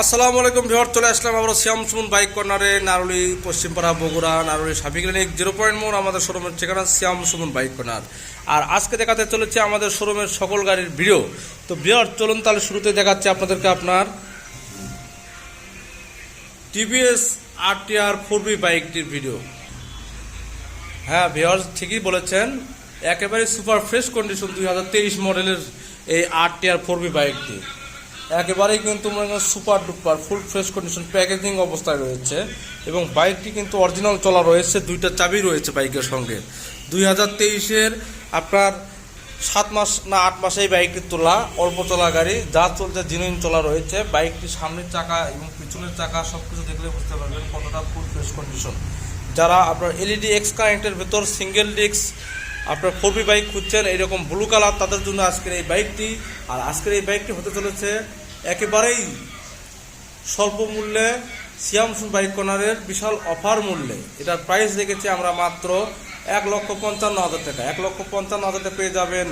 আসসালামু আলাইকুম ভিওর চলে আসলাম আমরা শ্যাম সুমন বাইক কর্নারে, Naruli, Paschimpara, Bogura, Naruli Safi clinic, zero point মোড়, আমাদের শোরুমের ঠিকানা শ্যাম সুমন বাইক কর্নার। আর আজকে দেখাতে চলেছে আমাদের শোরুমের সকল গাড়ির ভিডিও। তো ভিওর চলুন তাহলে শুরুতে দেখাচ্ছি আপনাদেরকে আপনার TVS R T R four V বাইকটির ভিডিও। হ্যাঁ ভিওর ঠিকই বলেছেন, একেবারে সুপার ফ্রেশ কন্ডিশন দুই হাজার তেইশ মডেলের এই আর টি আর ফোর বি বাইকটি। একেবারেই কিন্তু মনে super duper, full fresh condition packaging অবস্থায় রয়েছে। এবং বাইকটি কিন্তু অরিজিনাল চলা রয়েছে, দুইটা চাবি রয়েছে বাইকের সঙ্গে। দুই হাজার তেইশের আপনার সাত মাস না আট মাসে এই তোলা, অল্প চলা গাড়ি, যা চলছে জিনুইন চলা রয়েছে। বাইকটি সামনের চাকা এবং পিছনের চাকা সব কিছু দেখলে বুঝতে পারবেন কতটা ফুল ফ্রেশ কন্ডিশন যারা আপনার এলইডি এক্স কারেন্টের ভেতর সিঙ্গেল ডিস্ক আপনার ফোর বি বাইক খুঁজছেন, এইরকম ব্লু কালার তাদের জন্য আজকের এই বাইকটি। আর আজকের এই বাইকটি হতে চলেছে একেবারেই স্বল্প মূল্যে সিয়ামসুন বাইক কর্নারের বিশাল অফার মূল্যে। এটার প্রাইস রেখেছি আমরা মাত্র এক লক্ষ পঞ্চান্ন হাজার টাকা। এক লক্ষ পঞ্চান্ন হাজার টাকা পেয়ে যাবেন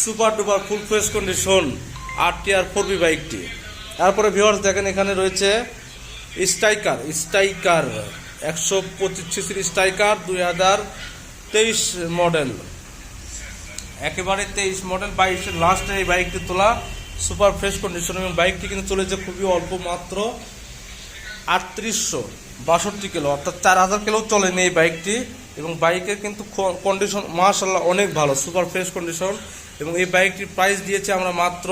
super duper full fresh condition R T R four V বাইকটি। তারপরে ভিওয়ার্স দেখেন এখানে রয়েছে স্ট্রাইকার স্ট্রাইকার একশো পঁচিশ সিসির স্ট্রাইকার দুই হাজার তেইশ মডেল একেবারে তেইশ মডেল বাইশের লাস্টে এই বাইকটি তোলা সুপার ফ্রেশ কন্ডিশন এবং বাইকটি কিন্তু চলেছে খুবই অল্প মাত্র আটত্রিশশো বাষট্টি কিলো, অর্থাৎ চার হাজার কিলো চলেনি এই বাইকটি এবং বাইকের কিন্তু কন্ডিশন মার্শাল্লাহ অনেক ভালো সুপার ফ্রেশ কন্ডিশন এবং এই বাইকটির প্রাইস দিয়েছি আমরা মাত্র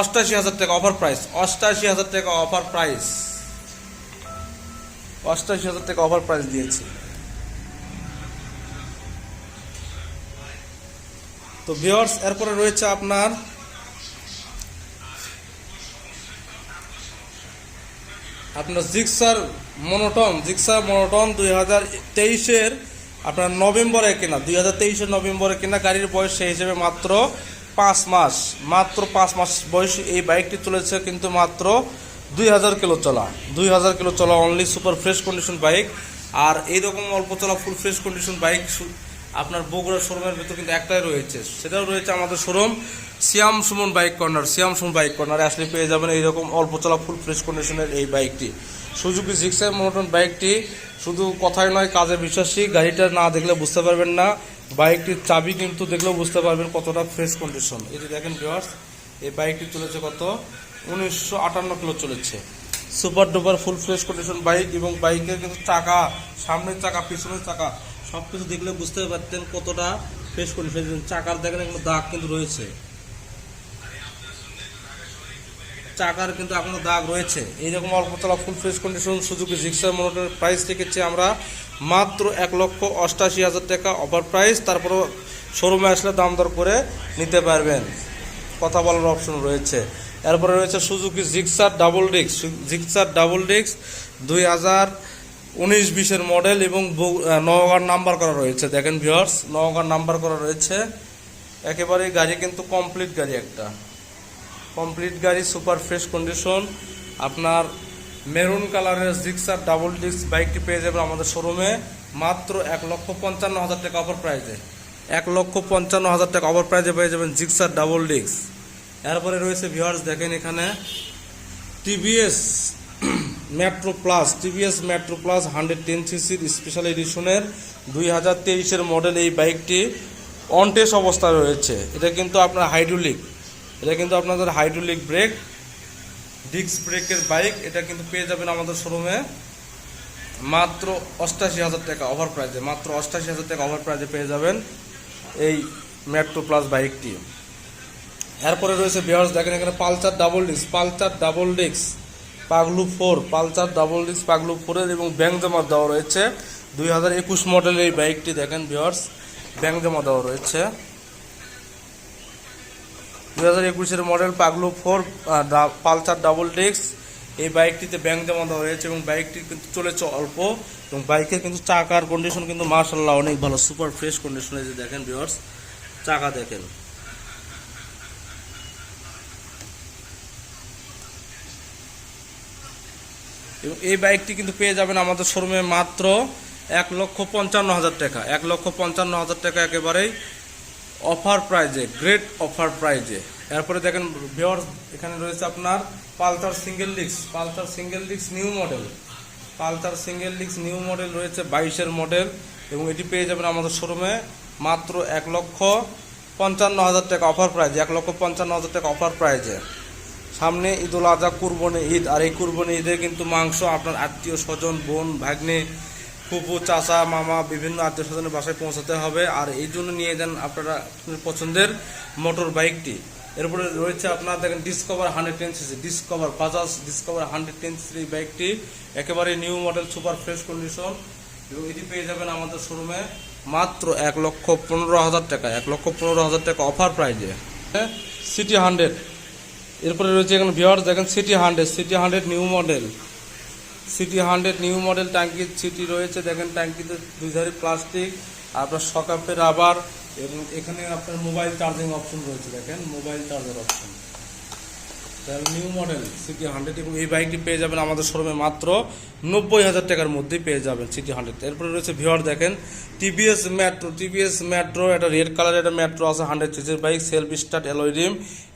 অষ্টাশি হাজার টাকা অফার প্রাইস অষ্টাশি হাজার টাকা অফার প্রাইস অষ্টাশি হাজার টাকা অফার প্রাইস দিয়েছি। তো ভিওর্স এরপরে রয়েছে আপনার আপনার জিক্সার মনোটম জিক্সার মনোটম দুই হাজার তেইশের আপনার নভেম্বরে কেনা, দুই হাজার তেইশের নভেম্বরে কেনা গাড়ির বয়স সেই হিসেবে মাত্র পাঁচ মাস, মাত্র পাঁচ মাস বয়স এই বাইকটি চলেছে কিন্তু মাত্র দুই হাজার কিলো চলা, দুই হাজার কিলো চলা only super fresh condition bike আর এইরকম অল্প চলা ফুল ফ্রেশ কন্ডিশন বাইক আপনার বগুড়া শোরুমের ভিতর কিন্তু একটাই রয়েছে। সেটাও রয়েছে আমাদের showroom. Siam Suman bike corner. Siam Suman bike কর্নারে আসলে পেয়ে যাবেন এইরকম অল্প চলা ফুল ফ্রেশ কন্ডিশনের এই বাইকটি। সুজুকি জিক্সার মনোটন বাইকটি শুধু কথাই নয়, কাজে বিশ্বাসী। গাড়িটা না দেখলে বুঝতে পারবেন না। বাইকটির চাবি কিন্তু দেখলেও বুঝতে পারবেন কতটা ফ্রেশ কন্ডিশন যে দেখেন ভিওয়ার্স এই বাইকটি চলেছে কত? উনিশশো আটান্ন কিলো চলেছে। Super duper full fresh condition bike এবং বাইকের কিন্তু চাকা, সামনের চাকা, পিছনের চাকা সব কিছু দেখলে বুঝতে পারতেন কতটা ফ্রেশ কন্ডিশন চাকার দেখেন এগুলো দাগ কিন্তু রয়েছে। চাকার কিন্তু এখনও দাগ রয়েছে। এইরকম অল্প তলা ফুল ফ্রেশ কন্ডিশন সুযোগে জিক্সার মোটরের প্রাইস রেখেছে আমরা। মাত্র এক লক্ষ অষ্টাশি হাজার টাকা অফার প্রাইস তারপরেও শোরুমে আসলে দাম দর করে নিতে পারবেন। কথা বলার অপশন রয়েছে। এরপরে রয়েছে Suzuki Gixxer double disc Gixxer double disc দুই হাজার উনিশ বিশের মডেল এবং নওগাঁর নাম্বার করা রয়েছে। দেখেন ভিওর্স নওগাঁর নাম্বার করা রয়েছে। একেবারে গাড়ি কিন্তু কমপ্লিট গাড়ি একটা। কমপ্লিট গাড়ি সুপার ফ্রেশ কন্ডিশন আপনার মেরুন কালারের জিক্সার ডাবল ডিস্ক বাইকটি পেয়ে যাবেন আমাদের শোরুমে মাত্র এক লক্ষ পঞ্চান্ন হাজার টাকা অফার প্রাইজে এক লক্ষ পঞ্চান্ন হাজার টাকা অফার প্রাইজে পেয়ে যাবেন জিক্সার ডাবল ডিস্ক এরপরে রয়েছে ভিওয়ার্স দেখেন এখানে। TVS Metro Plus TVS Metro Plus hundred ten সিসির স্পেশাল এডিশনের দুই হাজার তেইশের মডেল এই বাইকটি অনটেস অবস্থায় রয়েছে। এটা কিন্তু আপনার হাইড্রোলিক এটা কিন্তু আপনাদের হাইড্রোলিক ব্রেক ডিস্ক ব্রেকের বাইক এটা কিন্তু পেয়ে যাবেন আমাদের শোরুমে মাত্র অষ্টাশি হাজার টাকা ওভার প্রাইজে মাত্র অষ্টাশি হাজার টাকা ওভার প্রাইজে পেয়ে যাবেন এই মেট্রো প্লাস বাইকটি এরপরে রয়েছে বিহার্স দেখেন এখানে Pulsar double disc Pulsar double disc Paglu four Pulsar double disc পাগলু ফোরের এবং ব্যাংক জমা দেওয়া রয়েছে। দুই হাজার একুশ মডেলের এই বাইকটি দেখেন বিহার্স ব্যাংক জমা দেওয়া রয়েছে। দুই হাজার একুশের মডেল পাগলু ফোর পালচার ডাবল ডিস্ক, এই বাইকটিতে ব্যাংক জমা দেওয়া হয়েছে এবং বাইকটি কিন্তু চলেছে অল্প এবং বাইকের কিন্তু চাকার কন্ডিশন কিন্তু মার্শাল্লাহ অনেক ভালো সুপার ফ্রেশ কন্ডিশনে যে দেখেন ভিওর্স চাকা দেখেন। এবং এই বাইকটি কিন্তু পেয়ে যাবেন আমাদের শোরুমে মাত্র এক লক্ষ পঞ্চান্ন হাজার টাকা। এক লক্ষ পঞ্চান্ন হাজার টাকা একেবারেই অফার প্রাইজে, গ্রেট অফার প্রাইজে। এরপরে দেখেন ভিওর এখানে রয়েছে আপনার পালসার সিঙ্গেল ডিক্স পালসার সিঙ্গেল ডিক্স নিউ মডেল। পালসার সিঙ্গেল ডিক্স নিউ মডেল রয়েছে বাইশের মডেল এবং এটি পেয়ে যাবেন আমাদের শোরুমে মাত্র এক লক্ষ পঞ্চান্ন হাজার টাকা অফার প্রাইজে, এক লক্ষ পঞ্চান্ন হাজার টাকা অফার প্রাইজে। সামনে ঈদুল আজহা কুরবনি ঈদ, আর এই কুরবনি ঈদে কিন্তু মাংস আপনার আত্মীয় স্বজন, বোন, ভাগ্নে, ফুপু, চাচা, মামা, বিভিন্ন আত্মীয় স্বজনের বাসায় পৌঁছাতে হবে। আর এই জন্য নিয়ে যান আপনারা পছন্দের মোটর বাইকটি। এরপরে রয়েছে আপনার দেখেন Discover hundred ten CC Discover Bajaj Discover hundred ten CC বাইকটি। একেবারে new model super fresh condition এবং এটি পেয়ে যাবেন আমাদের শোরুমে মাত্র এক লক্ষ পনেরো হাজার টাকা, এক লক্ষ পনেরো হাজার টাকা অফার প্রাইজে সিটি হান্ড্রেড এরপরে রয়েছে এখানে ভিওয়ার্স দেখেন CT hundred CT hundred new model CT hundred new model ট্যাঙ্কির সিটি রয়েছে, দেখেন ট্যাঙ্কিতে দুই ধারে প্লাস্টিক আপনার সকাপের আবার এবং এখানে আপনার মোবাইল চার্জিং অপশন রয়েছে, দেখেন mobile charger option new model CT hundred এবং এই বাইকটি পেয়ে যাবেন আমাদের শোরুমে মাত্র নব্বই হাজার টাকার মধ্যেই পেয়ে যাবেন সিটি হান্ড্রেড এরপরে রয়েছে ভিওর দেখেন টিভিএস মেট্রো টিভিএস মেট্রো একটা রেড কালারের একটা মেট্রো আছে হান্ড্রেড সিসির bike self start alloy rim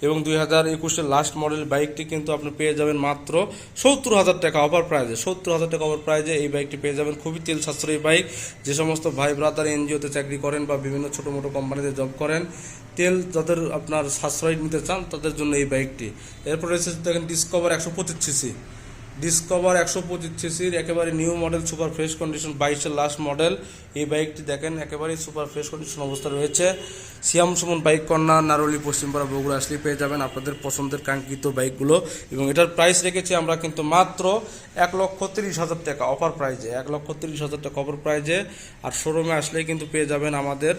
এবং দুই হাজার একুশের লাস্ট মডেল বাইকটি কিন্তু আপনি পেয়ে যাবেন মাত্র সত্তর হাজার টাকা অফার প্রাইজে সত্তর হাজার টাকা অফার প্রাইজে এই বাইকটি পেয়ে যাবেন, খুবই তেল সাশ্রয়ী বাইক যে সমস্ত ভাই ব্রাদার এনজিওতে চাকরি করেন বা বিভিন্ন ছোটো মোটো কোম্পানিতে জব করেন, তেল যাদের আপনার সাশ্রয় নিতে চান তাদের জন্য এই বাইকটি এরপর রয়েছে দেখেন ডিসকভার একশো পঁচিশ সিসি ডিসকভার একশো পঁচিশ সিসির একেবারে new model super fresh condition বাইশের লাস্ট মডেল এই বাইকটি দেখেন, একেবারেই সুপার ফ্রেশ কন্ডিশন অবস্থা রয়েছে। সিয়াম সুমন বাইক কন্যা নারলি পশ্চিমপাড়া বগুড়া আসলে পেয়ে যাবেন আপনাদের পছন্দের কাঙ্ক্ষিত বাইকগুলো। এবং এটার প্রাইস রেখেছি আমরা কিন্তু মাত্র এক লক্ষ তিরিশ হাজার টাকা অফার প্রাইজে এক লক্ষ তিরিশ হাজার টাকা অফার প্রাইজে আর শোরুমে আসলেই কিন্তু পেয়ে যাবেন আমাদের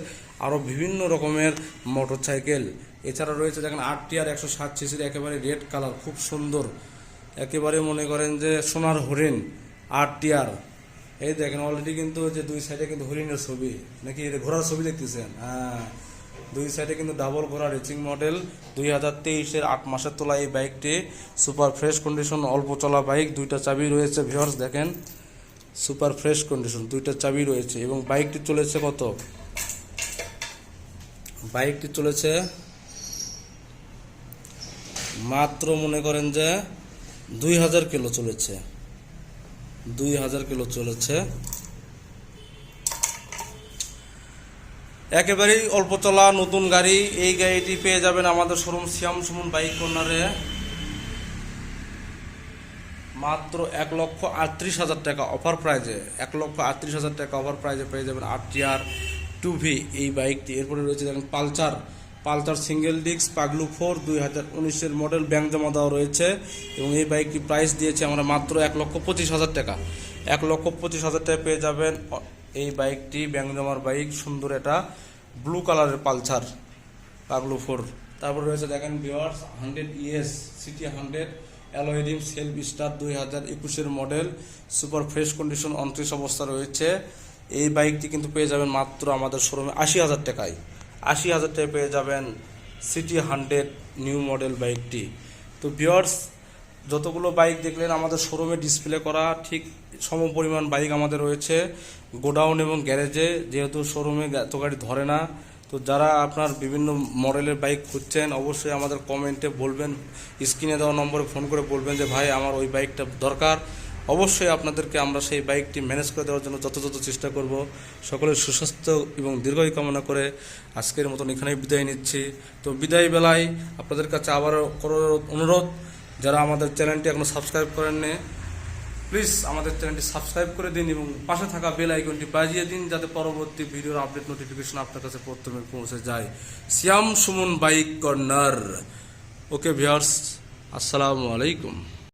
আরও বিভিন্ন রকমের মোটর সাইকেল এছাড়া রয়েছে দেখেন আট টিয়ার একশো সাত সিসির একেবারে রেড কালার খুব সুন্দর। একেবারে মনে করেন যে সোনার হরিণ, আট টিয়ার এই দেখেন অলরেডি কিন্তু যে দুই সাইডে কিন্তু হরিণের ছবি, নাকি এটা ঘোড়ার ছবি দেখতেছেন? হ্যাঁ। দুই সাইডে কিন্তু ডাবল ঘোড়া রেচিং মডেল দুই হাজার তেইশের আট মাসের তোলা এই বাইকটি সুপার ফ্রেশ কন্ডিশন অল্প চলা বাইক দুইটা চাবি রয়েছে ভিওর্স দেখেন। সুপার ফ্রেশ কন্ডিশন দুইটা চাবি রয়েছে এবং বাইকটি চলেছে কত? বাইকটি চলেছে মাত্র মনে করেন যে দুই হাজার কিলো চলেছে। দুই হাজার কিলো চলেছে। একেবারেই অল্প চলা নতুন গাড়ি, এই গাড়িটি পেয়ে যাবেন আমাদের শোরুম শ্যাম সুমন বাইক কর্নারে। মাত্র এক লক্ষ আটত্রিশ হাজার টাকা অফার প্রাইজে এক লক্ষ আটত্রিশ হাজার টাকা অফার প্রাইজে পেয়ে যাবেন আর টিআর টু ভি এই বাইকটি। এরপরে রয়েছে দেখেন পালচার পালচার সিঙ্গেল ডিস্ক, পাগলু ফোর, দুই হাজার উনিশের মডেল ব্যাংক জমা দেওয়া রয়েছে এবং এই বাইকটি প্রাইস দিয়েছে আমরা মাত্র এক লক্ষ পঁচিশ হাজার টাকা। এক লক্ষ পঁচিশ হাজার টাকা পেয়ে যাবেন এই বাইকটি, ব্যাংক জমার বাইক, সুন্দর এটা, ব্লু কালারের পালচার পাগলু ফোর। তারপর রয়েছে দেখেন viewers hundred ES, CT hundred alloy rim self start, দুই হাজার একুশের মডেল, সুপার ফ্রেশ কন্ডিশন, অনত্রিশ অবস্থা রয়েছে। এই বাইকটি কিন্তু পেয়ে যাবেন মাত্র আমাদের শোরুমে আশি হাজার টাকায়। আশি হাজার টাকায় পেয়ে যাবেন সিটি হান্ড্রেড নিউ মডেল বাইকটি তো বিয়ার্স যতগুলো বাইক দেখলেন, আমাদের শোরুমে ডিসপ্লে করা ঠিক সম পরিমাণ বাইক আমাদের রয়েছে। গোডাউন এবং গ্যারেজে যেহেতু শোরুমে এত গাড়ি ধরে না, তো যারা আপনার বিভিন্ন মডেলের বাইক খুঁজছেন, অবশ্যই আমাদের কমেন্টে বলবেন। স্ক্রিনে দেওয়া নম্বরে ফোন করে বলবেন যে, ভাই, আমার ওই বাইকটা দরকার। অবশ্যই আপনাদেরকে আমরা সেই বাইকটি ম্যানেজ করে দেওয়ার জন্য যথাযথ চেষ্টা করব। সকলের সুস্বাস্থ্য এবং দীর্ঘায়ু কামনা করে আজকের মতন এখানেই বিদায় নিচ্ছি। তো বিদায় বেলায় আপনাদের কাছে আবারও অনুরোধ, যারা আমাদের চ্যানেলটি এখনও সাবস্ক্রাইব করেননি প্লিজ আমাদের চ্যানেলটি সাবস্ক্রাইব করে দিন এবং পাশে থাকা বেল আইকনটি বাজিয়ে দিন যাতে পরবর্তী ভিডিওর আপডেট নোটিফিকেশন আপনার কাছে প্রথমে পৌঁছে যায়। Siam Suman bike corner. Okay viewers আসসালামু আলাইকুম।